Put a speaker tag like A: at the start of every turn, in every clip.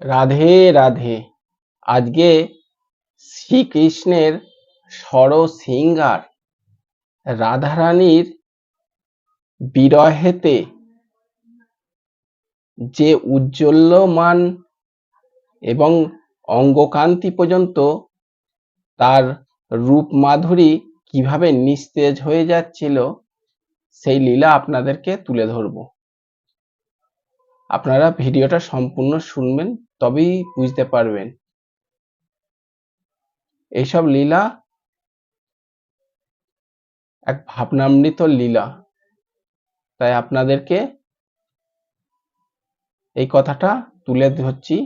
A: রাধে রাধে। আজকে শ্রীকৃষ্ণের ষড়শৃঙ্গার রাধারানীর বিরহেতে যে উজ্জ্বল্যমান এবং অঙ্গকান্তি পর্যন্ত তার রূপ মাধুরী কীভাবে নিস্তেজ হয়ে যাচ্ছিল, সেই লীলা আপনাদেরকে তুলে ধরব। আপনারা ভিডিওটা সম্পূর্ণ শুনবেন, তবেই বুঝতে পারবেন। এইসব লীলা এক ভাবনামৃত লীলা। তাই আপনাদেরকে এই কথাটা তুলে ধরছি,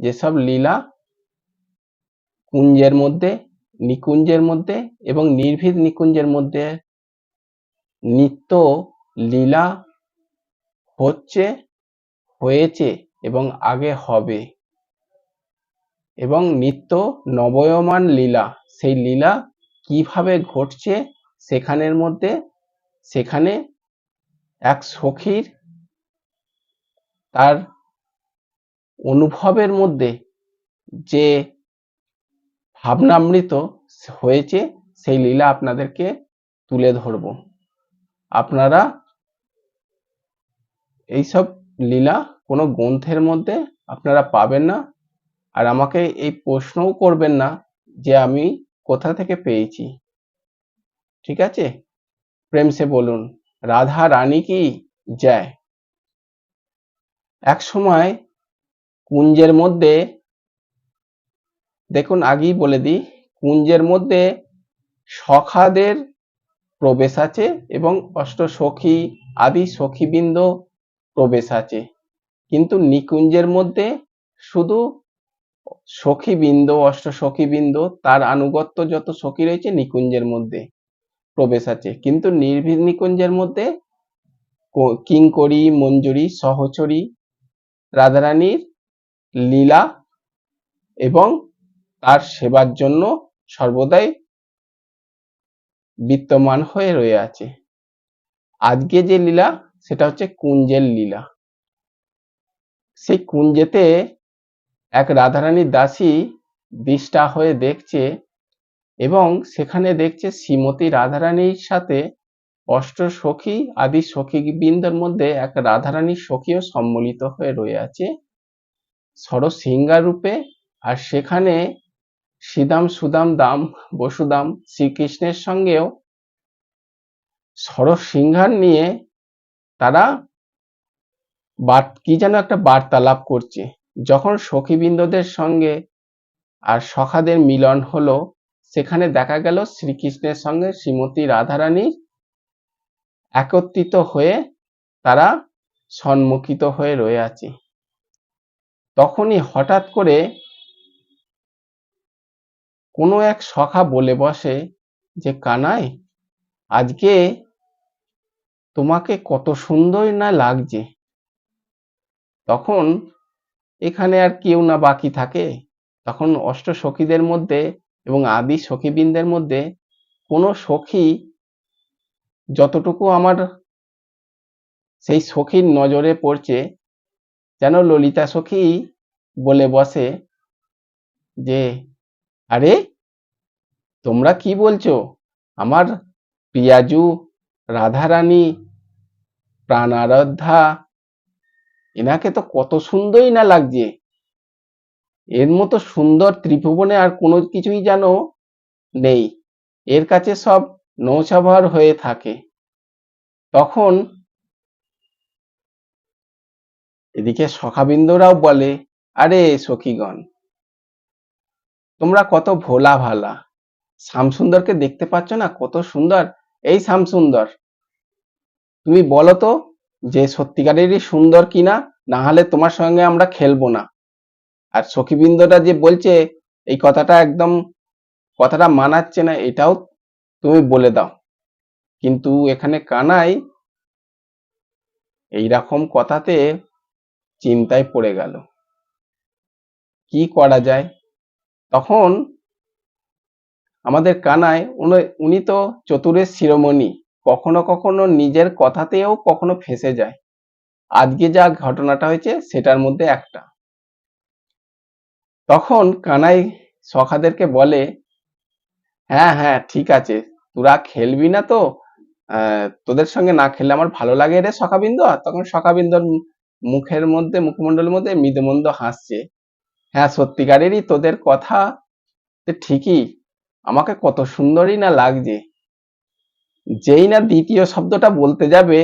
A: যেসব লীলা কুঞ্জের মধ্যে, নিকুঞ্জের মধ্যে এবং নির্ভীদ নিকুঞ্জের মধ্যে নিত্য লীলা হচ্ছে হয়েছে এবং আগে হবে। এবং নিত্য নবয়মান লীলা, সেই লীলা কীভাবে ঘটছে সেখানের মধ্যে, সেখানে এক সখীর তার অনুভবের মধ্যে যে ভাবনামৃত হয়েছে, সেই লীলা আপনাদেরকে তুলে ধরব। আপনারা এইসব লীলা কোনো গ্রন্থের মধ্যে আপনারা পাবেন না। আর আমাকে এই প্রশ্নও করবেন না যে আমি কোথা থেকে পেয়েছি। ঠিক আছে? প্রেম সে বলুন, রাধা রানী কি? জয়। এক সময় কুঞ্জের মধ্যে, দেখুন আগেই বলে দিই, কুঞ্জের মধ্যে সখাদের প্রবেশ আছে এবং অষ্ট সখী আদি সখীবৃন্দ প্রবেশ আছে। কিন্তু নিকুঞ্জের মধ্যে শুধু সখীবৃন্দ অষ্ট সখীবৃন্দ তার আনুগত্য যত সখী রয়েছে নিকুঞ্জের মধ্যে প্রবেশ আছে। কিন্তু নির্ভীর নিকুঞ্জের মধ্যে কিঙ্করী, মঞ্জুরি, সহচরী, রাধারানীর লীলা এবং তার সেবার জন্য সর্বদাই বিত্তমান হয়ে রয়ে আছে। আজকে যে লীলা সেটা হচ্ছে কুঞ্জের লীলা। সেই কুঞ্জেতে এক রাধারানীর দাসী দিষ্টা হয়ে দেখছে এবং সেখানে দেখছে শ্রীমতী রাধারানীর সাথে অষ্ট সখী আদি সখী বৃন্দের মধ্যে এক রাধারানীর সখীও সম্মিলিত হয়ে রয়ে আছে সরসিংহা রূপে আর সেখানে শ্রীদাম সুদাম দাম বসুদাম শ্রীকৃষ্ণের সঙ্গেও সরসিংহার নিয়ে তারা কি যেন একটা বার্তালাপ করছে। যখন সখীবৃন্দদের সঙ্গে আর সখাদের মিলন হলো, সেখানে দেখা গেল শ্রীকৃষ্ণের সঙ্গে শ্রীমতী রাধারানী একত্রিত হয়ে তারা সম্মুখিত হয়ে রয়ে আছে। তখনই হঠাৎ করে কোনো এক সখা বলে বসে যে, কানাই, আজকে তোমাকে কত সুন্দর না লাগছে। তখন এখানে আর কেউ না বাকি থাকে। তখন অষ্ট সখীদের মধ্যে এবং আদি সখীবৃন্দের মধ্যে কোনো সখী যতটুকু আমার সেই সখীর নজরে পড়ছে, যেন ললিতা সখী বলে বসে যে, আরে, তোমরা কি বলছো? আমার প্রিয়াজু রাধারানী প্রাণারাধ্যা। এনাকে তো কত সুন্দরই না লাগছে। এর মতো সুন্দর ত্রিভুবনে আর কোনো কিছুই যেন নেই। এর কাছে সব নৌসাভার হয়ে থাকে। তখন এদিকে সখাবিন্দুরাও বলে, আরে সখীগণ, তোমরা কত ভোলা ভালা শ্যামসুন্দরকে দেখতে পাচ্ছ না? কত সুন্দর। এই শ্যামসুন্দর তুমি বলো তো যে সত্যিকারেরই সুন্দর কিনা? না হলে তোমার সঙ্গে আমরা খেলব না। আর সখীবৃন্দটা যে বলছে, এই কথাটা একদম কথাটা মানাচ্ছে না, এটাও তুমি বলে দাও। কিন্তু এখানে কানাই এইরকম কথাতে চিন্তায় পড়ে গেল। কি করা যায়? তখন আমাদের কানায় উনি তো চতুরের শিরোমণি। কখনো কখনো নিজের কথাতেও কখনো ফেসে যায়। আজকে যা ঘটনাটা হয়েছে, সেটার মধ্যে একটা। তখন কানাই সখাদেরকে বলে হ্যাঁ হ্যাঁ ঠিক আছে, তোরা খেলবি না তো? তোদের সঙ্গে না খেললে আমার ভালো লাগে রে সখাবিন্দ। তখন সখাবিন্দর মুখের মধ্যে, মুখমণ্ডলের মধ্যে মৃদুমন্দ হাসছে। হ্যাঁ সত্যিকারেরই তোদের কথা ঠিকই, আমাকে কত সুন্দরই না লাগছে। যেই না দ্বিতীয় শব্দটা বলতে যাবে,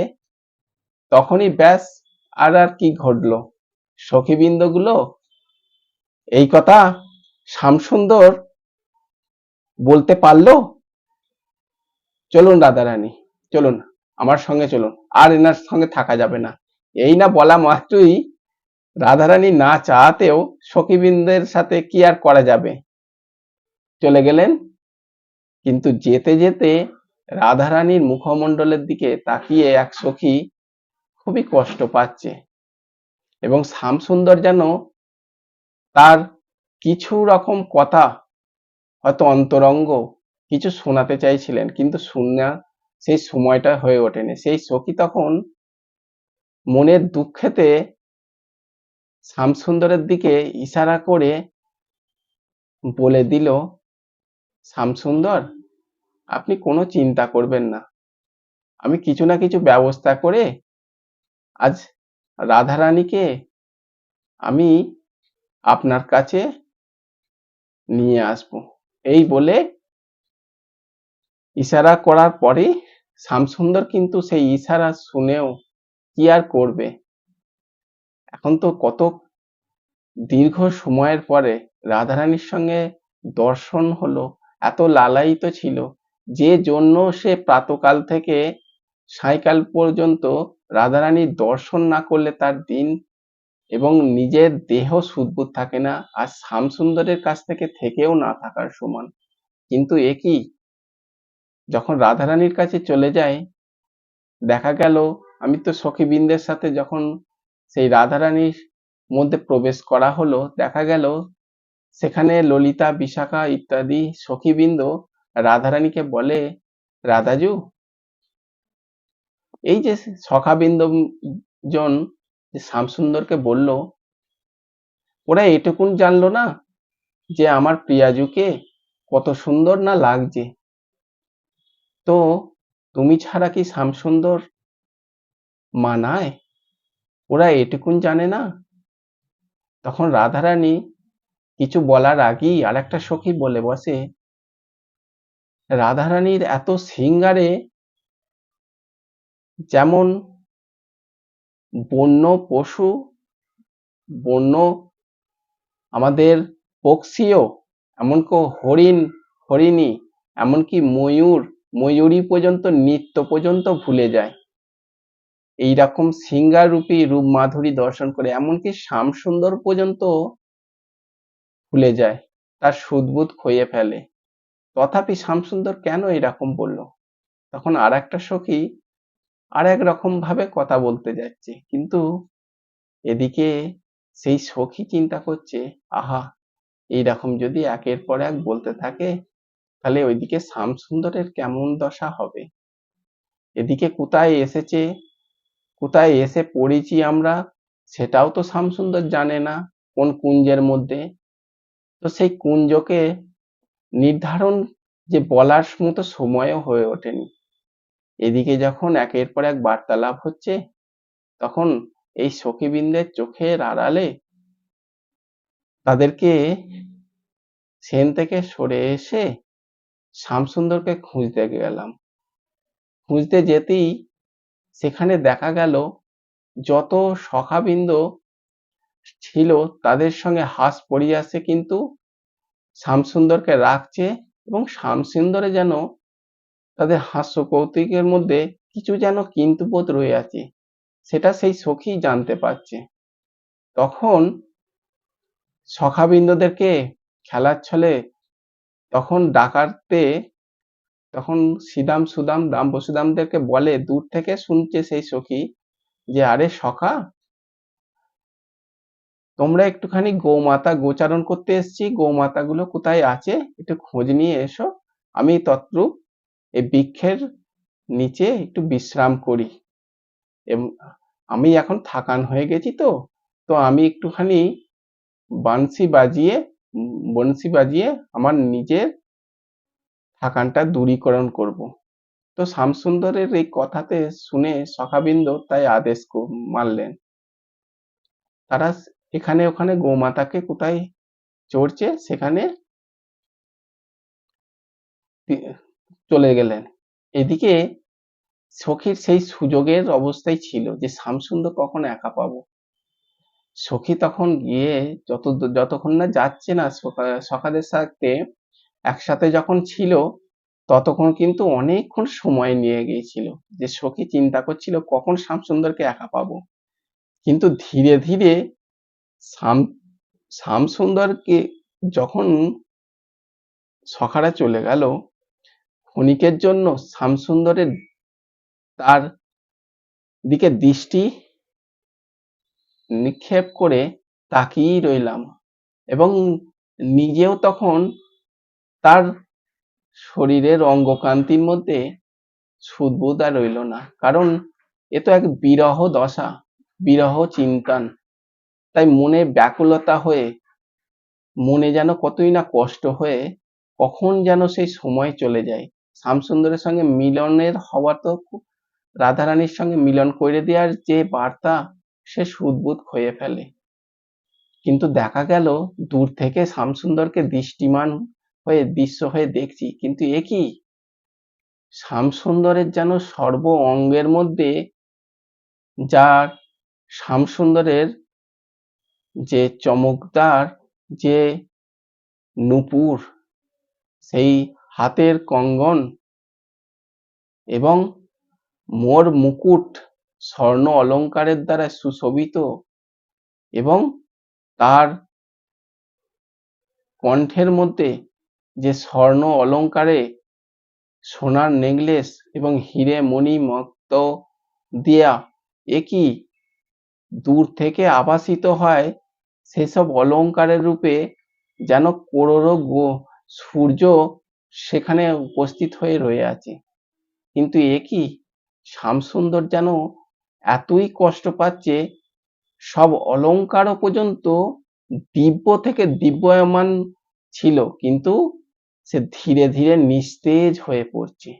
A: তখনই ব্যাস, আর আর কি ঘটলো? সখীবৃন্দগুলো, এই কথা শ্যামসুন্দর বলতে পারল? চলুন রাধারানী, চলুন, আমার সঙ্গে চলুন, আর এনার সঙ্গে থাকা যাবে না। এই না বলা মাত্রই রাধারানী না চাহাতেও সখীবৃন্দের সাথে কি আর করা যাবে? চলে গেলেন, কিন্তু যেতে যেতে রাধারানীর মুখমণ্ডলের দিকে তাকিয়ে এক সখী খুবই কষ্ট পাচ্ছে এবং শ্যামসুন্দর যেন তার কিছু রকম কথা হয়তো অন্তরঙ্গ কিছু শোনাতে চাইছিলেন, কিন্তু শুনে সেই সময়টা হয়ে ওঠেনি। সেই সখী তখন মনের দুঃখেতে শ্যামসুন্দরের দিকে ইশারা করে বলে দিল, শ্যামসুন্দর আপনি কোনো চিন্তা করবেন না। আমি কিছু না কিছু ব্যবস্থা করে আজ রাধারানীকে আমি আপনার কাছে নিয়ে আসব। এই বলে ইশারা করার পরে শ্যামসুন্দর কিন্তু সেই ইশারা শুনেও কি আর করবে? এখন তো কত দীর্ঘ সময়ের পরে রাধারানীর সঙ্গে দর্শন হলো, এত লালায়িত ছিল। যে জন্য সে প্রাতকাল থেকে সায়কাল পর্যন্ত রাধারানীর দর্শন না করলে তার দিন এবং নিজের দেহ সুদবুদ থাকে না, আর শ্যামসুন্দরের কাছ থেকে থেকেও না থাকার সমান। কিন্তু এ কি? যখন রাধারানীর কাছে চলে যায়, দেখা গেল, আমি তো সখীবৃন্দের সাথে যখন সেই রাধারানীর মধ্যে প্রবেশ করা হলো, দেখা গেল, সেখানে ললিতা, বিশাখা ইত্যাদি সখীবৃন্দ রাধারানীকে বলে, রাধাজু, এই যে সখাবৃন্দ জন যে শ্যামসুন্দরকে বলল, ওরা এটুকুন জানলো না যে আমার প্রিয়াজুকে কত সুন্দর না লাগছে। তো তুমি ছাড়া কি শ্যামসুন্দর মানায়? ওরা এটুকুন জানে না? তখন রাধারানী কিছু বলার আগেই আর একটা সখী বলে বসে রাধারানীর এত সিঙ্গারে যেমন বন্য পশু, বন্য আমাদের পক্ষীও, এমনকি হরিণ, হরিণী, এমনকি ময়ূর, ময়ূরী পর্যন্ত, নৃত্য পর্যন্ত ভুলে যায়। এই রকম সিঙ্গারূপী রূপ মাধুরী দর্শন করে, এমনকি শ্যামসুন্দর পর্যন্ত ভুলে যায়, তার সুদবুদ খইয়ে ফেলে। তথাপি শ্যামসুন্দর কেন এরকম বলল? তখন আর একটা সখী আর এক রকম ভাবে কথা বলতে যাচ্ছে, কিন্তু এদিকে সেই সখী চিন্তা করছে, আহা, এইরকম যদি একের পর এক বলতে থাকে, তাহলে ওইদিকে শ্যামসুন্দরের কেমন দশা হবে? এদিকে কোথায় এসেছে, কোথায় এসে পড়েছি আমরা, সেটাও তো শ্যামসুন্দর জানে না, কোন কুঞ্জের মধ্যে? তো সেই কুঞ্জকে নির্ধারণ যে বলার মতো সময়ও হয়ে ওঠেনি। এদিকে যখন একের পর এক বার্তালাপ হচ্ছে, তখন এই সখীবৃন্দের চোখের আড়ালে তাদেরকে সেন থেকে সরে এসে শ্যামসুন্দরকে খুঁজতে গেলাম। খুঁজতে যেতেই সেখানে দেখা গেল, যত সখাবৃন্দ ছিল তাদের সঙ্গে হাস পরিয়াসে কিন্তু শ্যামসুন্দরকে রাখছে এবং শ্যামসুন্দরে যেন তাদের হাস্য কৌতুকের মধ্যে কিছু যেন কিন্তু বোধ রয়ে আছে, সেটা সেই সখী জানতে পারছে। তখন সখাবৃন্দদেরকে খেলার ছলে তখন ডাকাতে, তখন সিদাম সুদাম দাম বসুদামদেরকে বলে, দূর থেকে শুনছে সেই সখী যে, আরে সখা তোমরা একটুখানি গৌমাতা গোচারণ করতে এসছি গৌমাতা গুলো কোথায় আছে একটু খোঁজ নিয়ে এসো। আমি তত্রুপ এই বৃক্ষের নিচে একটু বিশ্রাম করি। এবং আমি এখন থাকান হয়ে গেছি তো তো আমি একটুখানি বাঁশি বাজিয়ে বংশী বাজিয়ে আমার নিজের থাকানটা দূরীকরণ করব। তো শ্যামসুন্দরের এই কথাতে শুনে সখাবিন্দ তাই আদেশ মানলেন। তারা এখানে ওখানে গোমাতাকে কোথায় চড়ছে? সেখানে চলে গেলেন। এদিকে সখীর সেই সুযোগের অবস্থায় ছিল যে শ্যামসুন্দর কখন একা পাবো। সখী তখন গিয়ে যত যতক্ষণ না যাচ্ছে না সখা- সখাদের সাথে একসাথে যখন ছিল, ততক্ষণ কিন্তু অনেকক্ষণ সময় নিয়ে গিয়েছিল যে সখী চিন্তা করছিল কখন শ্যামসুন্দরকে একা পাবো। কিন্তু ধীরে ধীরে শ্যাম শ্যামসুন্দরকে যখন সখারা চলে গেল, ক্ষণিকের জন্য শ্যামসুন্দরের তার দিকে দৃষ্টি নিক্ষেপ করে তাকিয়েই রইলাম এবং নিজেও তখন তার শরীরের অঙ্গকান্তির মধ্যে সুদবোধ রইল না। কারণ এ তো এক বিরহ দশা, বিরহ চিন্তন। তাই মনে ব্যাকুলতা হয়ে, মনে যেন কতই না কষ্ট হয়ে, কখন যেন সেই সময় চলে যায়। শ্যামসুন্দরের সঙ্গে মিলনের হওয়া তো রাধারানীর সঙ্গে মিলন করে দেওয়ার যে বার্তা, সে সুদবোধ হয়ে ফেলে। কিন্তু দেখা গেল, দূর থেকে শ্যামসুন্দরকে দৃষ্টিমান হয়ে, দৃশ্য হয়ে দেখছি। কিন্তু এ কি? শ্যামসুন্দরের যেন সর্ব অঙ্গের মধ্যে, যার, শ্যামসুন্দরের যে চমকদার, যে নূপুর, সেই হাতের কঙ্গন এবং মোর মুকুট স্বর্ণ অলংকারের দ্বারা সুশোভিত এবং তার কণ্ঠের মধ্যে যে স্বর্ণ অলংকারে সোনার নেকলেস এবং হিরে মণি মক্ত দিয়া একই দূর থেকে আভাসিত হয় সেসব অলংকারের রূপে যেন করোড়ো গো, সূর্য সেখানে উপস্থিত হয়ে রয়ে আছে। কিন্তু এ কি? শ্যামসুন্দর যেন এতই কষ্ট পাচ্ছে, সব অলংকারও পর্যন্ত দিব্য থেকে দিব্যমান ছিল, কিন্তু সে ধীরে ধীরে নিস্তেজ হয়ে পড়ছে।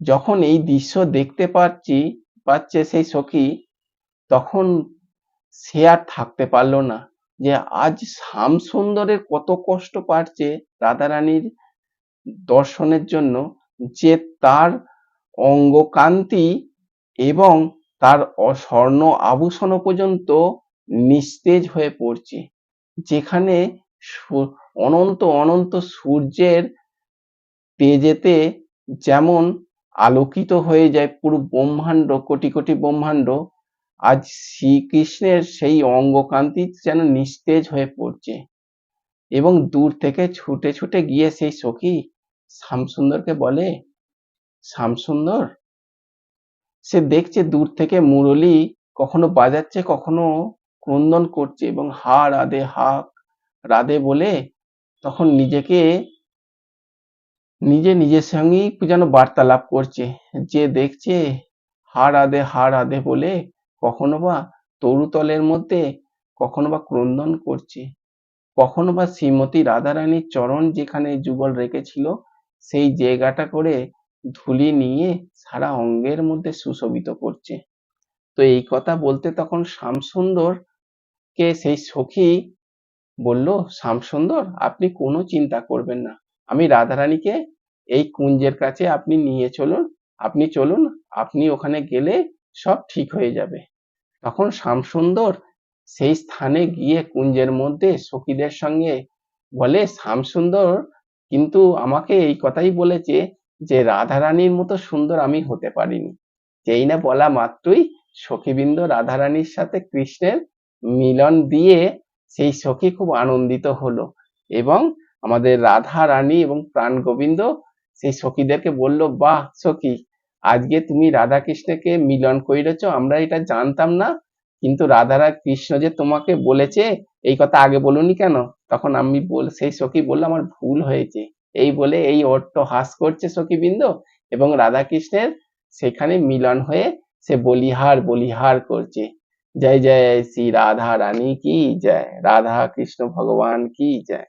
A: যখন এই দৃশ্য দেখতে পাচ্ছি, পাচ্ছে সেই সখী, তখন সে আর থাকতে পারল না যে আজ শ্যামসুন্দরের কত কষ্ট পাচ্ছে রাধারানীর দর্শনের জন্য যে তার অঙ্গকান্তি এবং তার অ- স্বর্ণ আভূষণ পর্যন্ত নিস্তেজ হয়ে পড়ছে। যেখানে অনন্ত অনন্ত সূর্যের তেজেতে যেমন আলোকিত হয়ে যায় পুরো ব্রহ্মাণ্ড, কোটি কোটি ব্রহ্মাণ্ড আজ শ্রীকৃষ্ণের সেই অঙ্গকান্তি যেন নিস্তেজ হয়ে পড়ছে। এবং দূর থেকে ছুটে ছুটে গিয়ে সেই সখী শ্যামসুন্দরকে বলে, শ্যামসুন্দর, সে দেখছে দূর থেকে মুরলী কখনো বাজাচ্ছে, কখনো ক্রন্দন করছে এবং হা রাধে হা রাধে বলে তখন নিজেকে, নিজে নিজের সঙ্গেই যেন বার্তালাপ করছে। যে দেখছে হা রাধে হা রাধে বলে কখনো বা তরুতলের মধ্যে, কখনো বা ক্রন্দন করছে। কখনো বা শ্রীমতী রাধারানীর চরণ যেখানে যুগল রেখেছিল, সেই জায়গাটা করে ধুলি নিয়ে সারা অঙ্গের মধ্যে সুশোভিত করছে। তো এই কথা বলতে তখন শ্যামসুন্দর কে সেই সখী বলল, শ্যামসুন্দর, আপনি কোনো চিন্তা করবেন না। আমি রাধারানীকে এই কুঞ্জের কাছে আপনি নিয়ে চলুন, আপনি চলুন, আপনি ওখানে গেলে সব ঠিক হয়ে যাবে। তখন শ্যামসুন্দর সেই স্থানে গিয়ে কুঞ্জের মধ্যে সখীদের সঙ্গে বলে, শ্যামসুন্দর, কিন্তু আমাকে এই কথাই বলেছে যে, রাধারানীর মতো সুন্দর আমি হতে পারিনি। যেই না বলা মাত্রই সখীবৃন্দ রাধারানীর সাথে কৃষ্ণের মিলন দিয়ে সেই সখী খুব আনন্দিত হলো এবং আমাদের রাধা রানী এবং প্রাণ গোবিন্দ সেই সখীদেরকে বলল, বাহ সখী আজকে তুমি রাধা কৃষ্ণকে মিলন করেছ, আমরা এটা জানতাম না, কিন্তু রাধারা কৃষ্ণ যে তোমাকে বলেছে, এই কথা আগে বলুনি কেন? তখন আমি বল, সেই সখী বলল, আমার ভুল হয়েছে। এই বলে এই অর্থ হাস করছে সখীবৃন্দ এবং রাধা কৃষ্ণের সেখানে মিলন হয়ে সে বলিহার বলিহার করছে। জয় জয়, শ্রী রাধা রানী কি জয়? রাধা কৃষ্ণ ভগবান কি জয়?